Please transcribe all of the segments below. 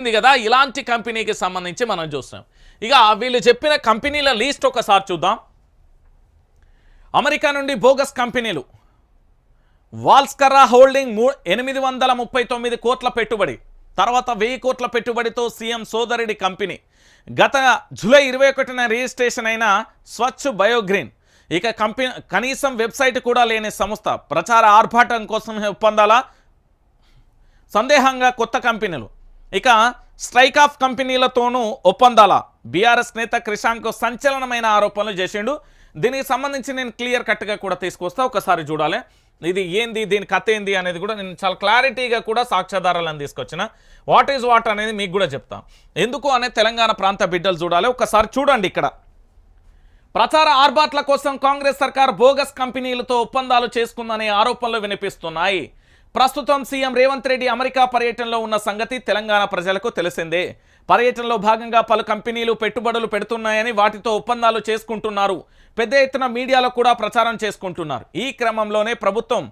ఉంది కదా ఇలాంటి కంపెనీకి సంబంధించి మనం చూస్తున్నాం. ఇక వీళ్ళు చెప్పిన కంపెనీల లీస్ట్ ఒకసారి చూద్దాం. అమెరికా నుండి బోగస్ కంపెనీలు. వాల్స్కర్రా హోల్డింగ్ మూ ఎనిమిది వందల ముప్పై తొమ్మిది కోట్ల పెట్టుబడి. తర్వాత వెయ్యి కోట్ల పెట్టుబడితో సీఎం సోదరుడి కంపెనీ. గత జూలై ఇరవై ఒకటిన రిజిస్ట్రేషన్ అయిన స్వచ్ఛ బయోగ్రీన్. ఇక కంపెనీ కనీసం వెబ్సైట్ కూడా లేని సంస్థ. ప్రచార ఆర్భాటం కోసం ఒప్పందాల సందేహంగా కొత్త కంపెనీలు. ఇక స్ట్రైక్ ఆఫ్ కంపెనీలతోనూ ఒప్పందాల బీఆర్ఎస్ నేత క్రిషాంక్ సంచలనమైన ఆరోపణలు చేసిండు. దీనికి సంబంధించి నేను క్లియర్ కట్గా కూడా తీసుకొస్తా ఒకసారి చూడాలి. ఇది ఏంది దీని కథ ఏంది అనేది కూడా నేను చాలా క్లారిటీగా కూడా సాక్ష్యాధారాలను తీసుకొచ్చిన. వాట్ ఈజ్ వాట్ అనేది మీకు కూడా చెప్తా. ఎందుకు అనే తెలంగాణ ప్రాంత బిడ్డలు చూడాలి. ఒకసారి చూడండి ఇక్కడ. ప్రచార ఆర్బాట్ల కోసం కాంగ్రెస్ సర్కార్ బోగస్ కంపెనీలతో ఒప్పందాలు చేసుకుందనే ఆరోపణలు వినిపిస్తున్నాయి. ప్రస్తుతం సీఎం రేవంత్ రెడ్డి అమెరికా పర్యటనలో ఉన్న సంగతి తెలంగాణ ప్రజలకు తెలిసిందే. పర్యటనలో భాగంగా పలు కంపెనీలు పెట్టుబడులు పెడుతున్నాయని వాటితో ఒప్పందాలు చేసుకుంటున్నారు. పెద్ద ఎత్తున మీడియాలో కూడా ప్రచారం చేసుకుంటున్నారు. ఈ క్రమంలోనే ప్రభుత్వం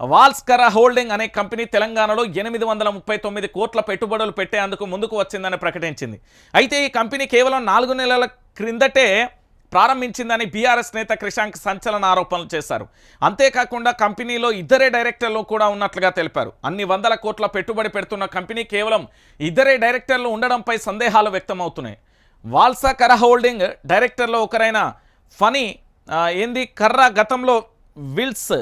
వాల్స్కర హోల్డింగ్ అనే కంపెనీ తెలంగాణలో ఎనిమిది వందల ముప్పై తొమ్మిది కోట్ల పెట్టుబడులు పెట్టేందుకు ముందుకు వచ్చిందని ప్రకటించింది. అయితే ఈ కంపెనీ కేవలం నాలుగు నెలల క్రిందటే ప్రారంభించిందని బీఆర్ఎస్ నేత క్రిషాంక్ సంచలన ఆరోపణలు చేశారు. అంతేకాకుండా కంపెనీలో ఇద్దరే డైరెక్టర్లు కూడా ఉన్నట్లుగా తెలిపారు. అన్ని వందల కోట్ల పెట్టుబడి పెడుతున్న కంపెనీ కేవలం ఇద్దరే డైరెక్టర్లు ఉండడంపై సందేహాలు వ్యక్తమవుతున్నాయి. వాల్సా కర హోల్డింగ్ డైరెక్టర్లో ఒకరైన ఫనీ ఏంది కర్ర గతంలో Wills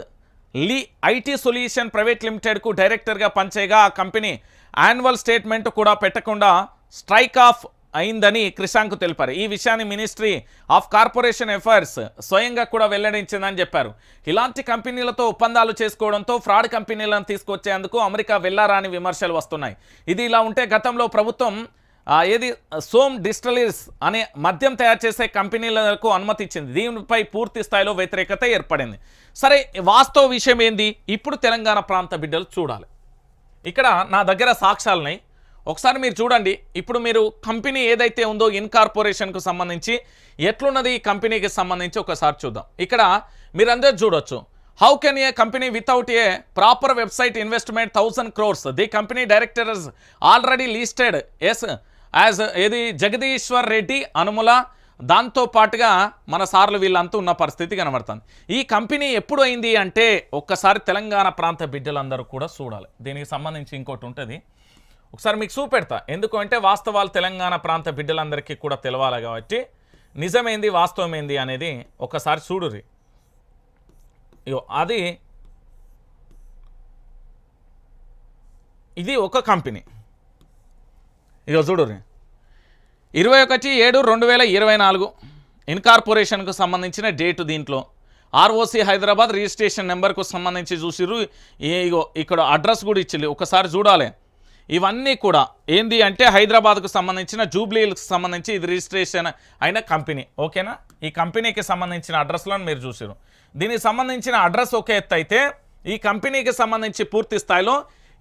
Lee IT solution private లిమిటెడ్కు డైరెక్టర్గా పనిచేయగా ఆ కంపెనీ యాన్యువల్ స్టేట్మెంట్ కూడా పెట్టకుండా స్ట్రైక్ ఆఫ్ అయిందని క్రిషాంక్ తెలిపారు. ఈ విషయాన్ని మినిస్ట్రీ ఆఫ్ కార్పొరేషన్ అఫైర్స్ స్వయంగా కూడా వెల్లడించిందని చెప్పారు. ఇలాంటి కంపెనీలతో ఒప్పందాలు చేసుకోవడంతో ఫ్రాడ్ కంపెనీలను తీసుకొచ్చేందుకు అమెరికా వెళ్ళారాని విమర్శలు వస్తున్నాయి. ఇది ఇలా ఉంటే గతంలో ప్రభుత్వం ఏది సోమ్ డిస్టలీస్ అనే మద్యం తయారు చేసే కంపెనీలకు అనుమతి ఇచ్చింది దీనిపై పూర్తి స్థాయిలో వ్యతిరేకత ఏర్పడింది. సరే వాస్తవ విషయం ఏంది? ఇప్పుడు తెలంగాణ ప్రాంత బిడ్డలు చూడాలి. ఇక్కడ నా దగ్గర సాక్ష్యాలున్నాయి. ఒకసారి మీరు చూడండి. ఇప్పుడు మీరు కంపెనీ ఏదైతే ఉందో ఇన్కార్పొరేషన్కు సంబంధించి ఎట్లున్నది ఈ కంపెనీకి సంబంధించి ఒకసారి చూద్దాం. ఇక్కడ మీరందరూ చూడొచ్చు. How can a company without a proper website investment thousand crores the company directors already listed is as ఏది? జగదీశ్వర్ రెడ్డి అనుముల. దాంతో పాటుగా మన సార్లు వీళ్ళంతా ఉన్న పరిస్థితి కనబడుతుంది. ఈ కంపెనీ ఎప్పుడు అయింది అంటే ఒక్కసారి తెలంగాణ ప్రాంత బిడ్డలందరూ కూడా చూడాలి. దీనికి సంబంధించి ఇంకోటి ఉంటుంది. ఒకసారి మీకు చూపెడతా. ఎందుకు అంటే వాస్తవాలు తెలంగాణ ప్రాంత బిడ్డలందరికీ కూడా తెలవాలి కాబట్టి నిజమేంది వాస్తవం ఏంది అనేది ఒకసారి చూడురి ఇగో అది ఇది ఒక కంపెనీ. ఇగో చూడురి ఇరవై ఒకటి ఏడు రెండు వేల ఇరవై నాలుగు ఇన్కార్పొరేషన్కు సంబంధించిన డేటు దీంట్లో. ఆర్ఓసి హైదరాబాద్ రిజిస్ట్రేషన్ నెంబర్కు సంబంధించి చూసిర్రు. ఇగో ఇక్కడ అడ్రస్ కూడా ఇచ్చింది ఒకసారి చూడాలి. ఇవన్నీ కూడా. ఏంది అంటే హైదరాబాద్కు సంబంధించిన జూబ్లీలకు సంబంధించి ఇది రిజిస్ట్రేషన్ అయిన కంపెనీ. ఓకేనా? ఈ కంపెనీకి సంబంధించిన అడ్రస్లను మీరు చూసారు దీనికి సంబంధించిన అడ్రస్ ఒక ఎత్తు అయితే ఈ కంపెనీకి సంబంధించి పూర్తి స్థాయిలో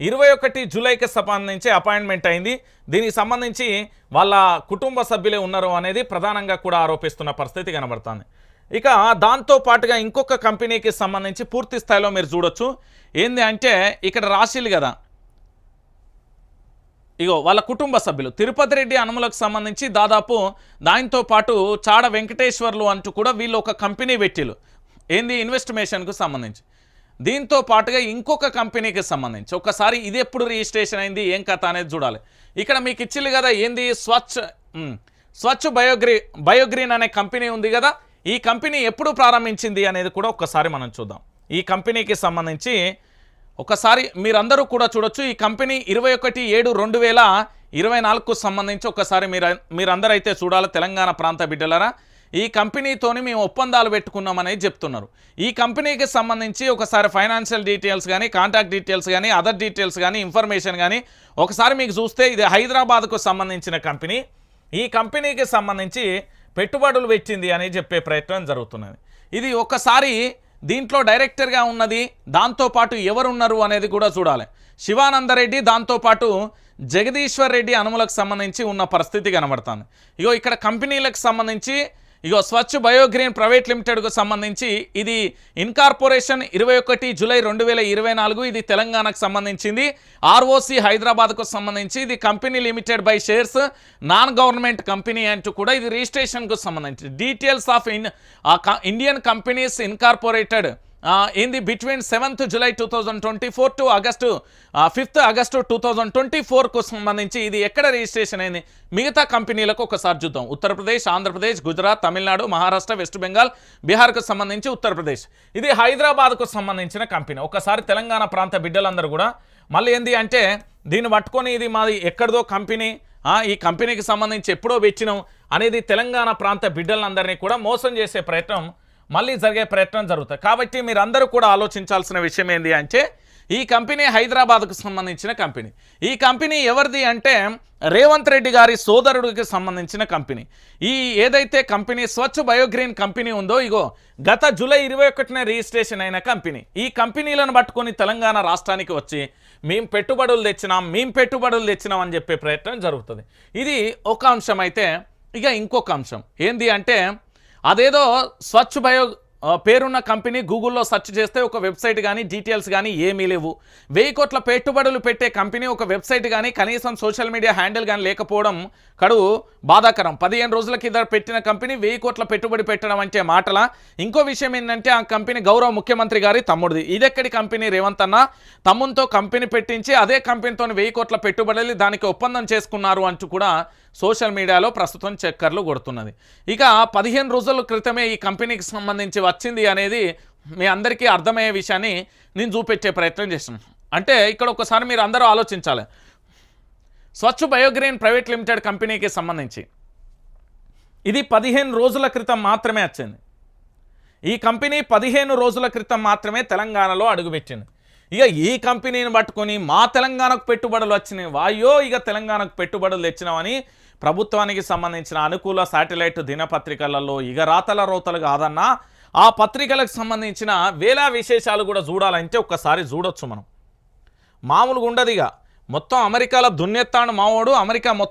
ఇరవై ఒకటి జూలైకి సంబంధించి అపాయింట్మెంట్ అయింది. దీనికి సంబంధించి వాళ్ళ కుటుంబ సభ్యులే ఉన్నారు అనేది ప్రధానంగా కూడా ఆరోపిస్తున్న పరిస్థితి కనబడుతుంది. ఇక దాంతో పాటుగా ఇంకొక కంపెనీకి సంబంధించి పూర్తి స్థాయిలో మీరు చూడొచ్చు. ఏంది అంటే ఇక్కడ రాశిలు కదా. ఇగో వాళ్ళ కుటుంబ సభ్యులు. తిరుపతి రెడ్డి అనుములకు సంబంధించి దాదాపు దానితో పాటు చాడ వెంకటేశ్వర్లు అంటూ కూడా వీళ్ళు ఒక కంపెనీ పెట్టిలు ఏంది? ఇన్వెస్టిమేషన్కు సంబంధించి. దీంతో పాటుగా ఇంకొక కంపెనీకి సంబంధించి. ఒకసారి ఇది ఎప్పుడు రిజిస్ట్రేషన్ అయింది? ఏం కథ అనేది చూడాలి. ఇక్కడ మీకు ఇచ్చిల్లు కదా ఏంది? స్వచ్ఛ స్వచ్ఛ బయోగ్రీ బయోగ్రీన్ అనే కంపెనీ ఉంది కదా ఈ కంపెనీ ఎప్పుడు ప్రారంభించింది అనేది కూడా ఒక్కసారి మనం చూద్దాం. ఈ కంపెనీకి సంబంధించి ఒకసారి మీరందరూ కూడా చూడొచ్చు. ఈ కంపెనీ ఇరవై ఒకటి ఏడు రెండు వేల ఇరవై నాలుగుకు సంబంధించి ఒకసారి మీరు మీరందరూ అయితే చూడాలి తెలంగాణ ప్రాంత బిడ్డలరా. ఈ కంపెనీతోని మేము ఒప్పందాలు పెట్టుకున్నామనేది చెప్తున్నారు. ఈ కంపెనీకి సంబంధించి ఒకసారి ఫైనాన్షియల్ డీటెయిల్స్ కానీ కాంటాక్ట్ డీటెయిల్స్ కానీ అదర్ డీటెయిల్స్ కానీ ఇన్ఫర్మేషన్ కానీ ఒకసారి మీకు చూస్తే ఇది హైదరాబాద్కు సంబంధించిన కంపెనీ. ఈ కంపెనీకి సంబంధించి పెట్టుబడులు పెట్టింది అని చెప్పే ప్రయత్నం జరుగుతున్నది. ఇది ఒకసారి దీంట్లో డైరెక్టర్గా ఉన్నది దాంతోపాటు ఎవరున్నారు అనేది కూడా చూడాలి. శివానందరెడ్డి దాంతోపాటు జగదీశ్వర్ రెడ్డి అనుములకు సంబంధించి ఉన్న పరిస్థితి కనబడుతుంది. ఇగో ఇక్కడ కంపెనీలకు సంబంధించి ఇగో స్వచ్ఛ బయోగ్రీన్ ప్రైవేట్ లిమిటెడ్కు సంబంధించి ఇది ఇన్కార్పొరేషన్ ఇరవై ఒకటి జూలై రెండు వేల ఇరవై నాలుగు ఇది తెలంగాణకు సంబంధించింది. ఆర్ఓసి హైదరాబాద్కు సంబంధించి ఇది company limited by shares non government company అంటూ కూడా ఇది రిజిస్ట్రేషన్కు సంబంధించి details of in Indian companies incorporated ఏంది between seventh July two thousand twenty four to August fifth August two thousand twenty ఫోర్కు సంబంధించి ఇది ఎక్కడ రిజిస్ట్రేషన్ అయింది? మిగతా కంపెనీలకు ఒకసారి చూద్దాం. ఉత్తరప్రదేశ్ ఆంధ్రప్రదేశ్ గుజరాత్ తమిళనాడు మహారాష్ట్ర వెస్ట్ బెంగాల్ బీహార్కు సంబంధించి ఉత్తరప్రదేశ్ ఇది హైదరాబాద్కు సంబంధించిన కంపెనీ. ఒకసారి తెలంగాణ ప్రాంత బిడ్డలందరూ కూడా మళ్ళీ ఏంది అంటే దీన్ని పట్టుకొని ఇది మాది ఎక్కడిదో కంపెనీ ఈ కంపెనీకి సంబంధించి ఎప్పుడో వెచ్చినాం అనేది తెలంగాణ ప్రాంత బిడ్డలందరినీ కూడా మోసం చేసే ప్రయత్నం మళ్ళీ జరిగే ప్రయత్నం జరుగుతుంది కాబట్టి మీరందరూ కూడా ఆలోచించాల్సిన విషయం ఏంటి అంటే ఈ కంపెనీ హైదరాబాద్కు సంబంధించిన కంపెనీ. ఈ కంపెనీ ఎవరిది అంటే రేవంత్ రెడ్డి గారి సోదరుడికి సంబంధించిన కంపెనీ. ఈ ఏదైతే కంపెనీ స్వచ్ఛ బయోగ్రీన్ కంపెనీ ఉందో ఇగో గత జూలై ఇరవై ఒకటిన రిజిస్ట్రేషన్ అయిన కంపెనీ. ఈ కంపెనీలను పట్టుకొని తెలంగాణ రాష్ట్రానికి వచ్చి మేము పెట్టుబడులు తెచ్చినాం మేము పెట్టుబడులు తెచ్చినాం అని చెప్పే ప్రయత్నం జరుగుతుంది. ఇది ఒక అంశం అయితే ఇక ఇంకొక అంశం. ఏంది అంటే అదేదో స్వచ్ఛ బయో పేరున్న కంపెనీ గూగుల్లో సెర్చ్ చేస్తే ఒక వెబ్సైట్ కానీ డీటెయిల్స్ కానీ ఏమీ లేవు. వెయ్యి కోట్ల పెట్టుబడులు పెట్టే కంపెనీ ఒక వెబ్సైట్ కానీ కనీసం సోషల్ మీడియా హ్యాండిల్ కానీ లేకపోవడం కడు బాధాకరం. పదిహేను రోజుల కింద పెట్టిన కంపెనీ వెయ్యి కోట్ల పెట్టుబడి పెట్టడం అంటే మాటల. ఇంకో విషయం ఏంటంటే ఆ కంపెనీ గౌరవ ముఖ్యమంత్రి గారి తమ్ముడిది. ఇదెక్కడి కంపెనీ రేవంత్ అన్న? తమ్మునితో కంపెనీ పెట్టించి అదే కంపెనీతో వెయ్యి కోట్ల పెట్టుబడులు దానికి ఒప్పందం చేసుకున్నారు అంటూ కూడా సోషల్ మీడియాలో ప్రస్తుతం చక్కర్లు కొడుతున్నది. ఇక పదిహేను రోజుల క్రితమే ఈ కంపెనీకి సంబంధించి వచ్చింది అనేది మీ అందరికీ అర్థమయ్యే విషయాన్ని నేను చూపెట్టే ప్రయత్నం చేశాను అంటే ఇక్కడ ఒకసారి మీరు అందరూ ఆలోచించాలి. స్వచ్ఛ బయోగ్రీన్ ప్రైవేట్ లిమిటెడ్ కంపెనీకి సంబంధించి ఇది పదిహేను రోజుల క్రితం మాత్రమే వచ్చింది. ఈ కంపెనీ పదిహేను రోజుల క్రితం మాత్రమే తెలంగాణలో అడుగుపెట్టింది. ఇక ఈ కంపెనీని పట్టుకొని మా తెలంగాణకు పెట్టుబడులు వచ్చినాయి. వాయో ఇక తెలంగాణకు పెట్టుబడులు తెచ్చినామని ప్రభుత్వానికి సంబంధించిన అనుకూల శాటిలైట్ దినపత్రికలలో ఇక రాతల రోతలు కాదన్నా ఆ పత్రికలకు సంబంధించిన వేలా విశేషాలు కూడా చూడాలంటే ఒక్కసారి చూడొచ్చు మనం. మామూలుగా ఉండదు ఇక మొత్తం అమెరికాలో దున్నెత్తాడు మావోడు అమెరికా మొత్తం